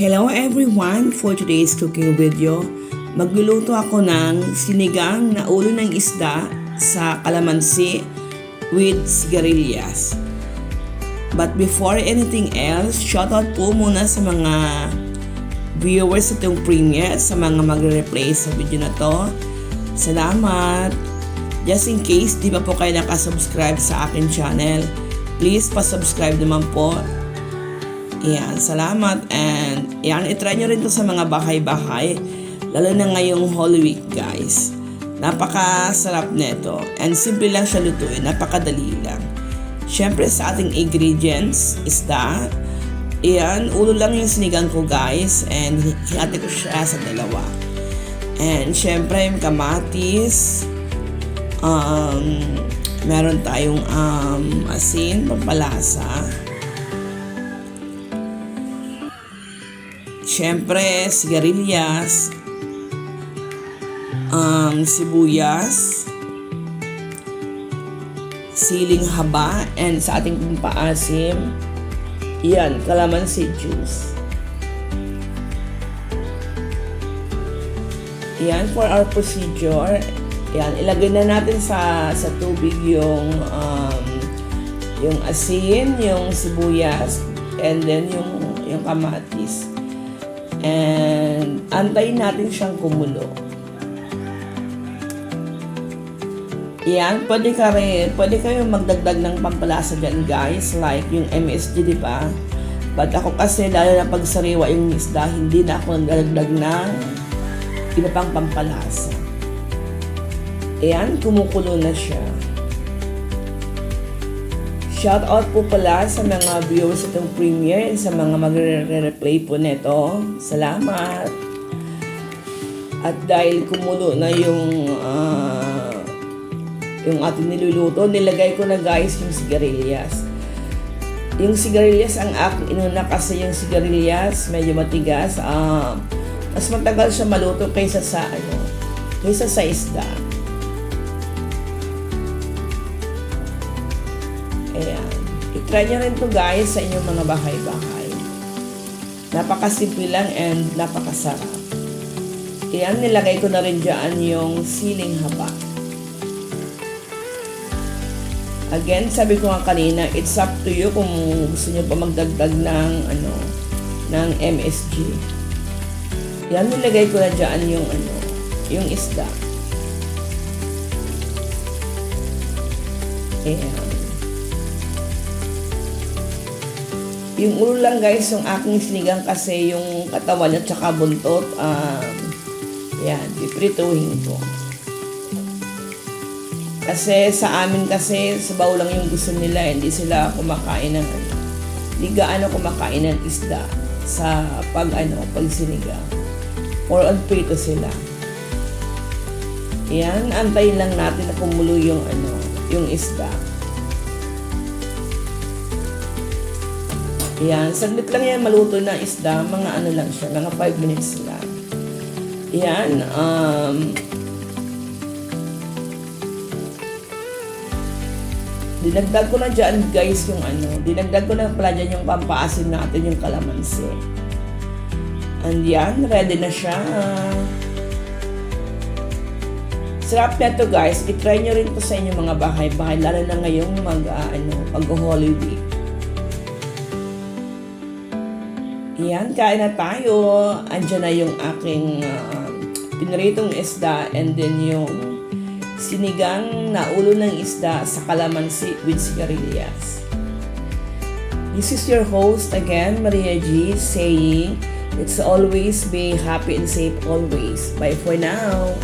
Hello everyone! For today's cooking video, magluluto ako ng sinigang na ulo ng isda sa kalamansi with sigarilyas. But before anything else, shoutout po muna sa mga viewers itong premiere, sa mga magre-replay sa video na to. Salamat! Just in case di ba po kayo nakasubscribe sa akin channel, please pa-subscribe naman po Ayan, salamat. And, ayan, itry nyo rin to sa mga bahay-bahay. Lalo na ngayong Holy Week, guys. Napakasarap nito. And simple lang siya lutuin. Napakadali lang. Siyempre, sa ating ingredients, isda. Ayan, ulo lang yung sinigang ko, guys. And, hihati ko siya sa dalawa. And, siyempre, yung kamatis. Um, meron tayong um, asin, pampalasa. Siyempre, sigarilyas, um, sibuyas, siling haba, and sa ating pampaasim, yan, calamansi juice. Yan, for our procedure, yan, ilagay na natin sa, sa tubig yung, um, yung asin, yung sibuyas, and then yung, yung kamatis. And antayin natin siyang kumulo. Yan, pwede ka rin, pwede kayo magdagdag ng pampalasa dyan guys, like yung MSG, di ba? But ako kasi, lalo na pag sariwa yung isda, hindi na ako nagdagdag ng iba pang pampalasa. Ayan, kumukulo na siya. Shout out po pala sa mga viewers itong premiere, sa mga magre-replay po nito. Salamat! At dahil kumulo na yung uh, yung ating niluluto, nilagay ko na guys yung sigarilyas. Yung sigarilyas ang aking inuna kasi yung sigarilyas medyo matigas. Uh, mas matagal siya maluto kaysa sa ano, kaysa sa isda. Ayan. I-try nyo rin to guys sa inyong mga bahay-bahay. Napakasimple lang and napakasarap. Ayan, nilagay ko na rin dyan yung siling haba. Again, sabi ko nga kanina, it's up to you kung gusto nyo pa magdagdag ng, ano, ng MSG. Yan, nilagay ko na dyan yung, ano, yung isda. Ayan. Yung ulo lang guys, yung aking sinigang kasi yung katawan at saka buntot, um, yan, piprituhin ko. Kasi sa amin kasi, sabaw lang yung gusto nila, hindi sila kumakain ng ano. Hindi gaano kumakain ng isda sa pag ano, pag sinigang. Or on prito sila. Yan, antayin lang natin na kumulo yung ano, yung isda. Yan, saglit lang yan maluto na isda, mga ano lang siya, mga 5 minutes lang. Yan, um, dinagdag ko na dyan guys yung ano, dinagdag ko na pala dyan yung pampaasin natin, yung kalamansi. And yan, ready na siya. Sarap na to guys, itry nyo rin to sa inyong mga bahay-bahay, lalo na ngayong mag, uh, ano, pag-Holy Yan, kain na tayo. Andiyan na yung aking uh, pinaritong isda and then yung sinigang na ulo ng isda sa kalamansi with sigarilyas. This is your host again, Maria G, saying, It's always be happy and safe always. Bye for now.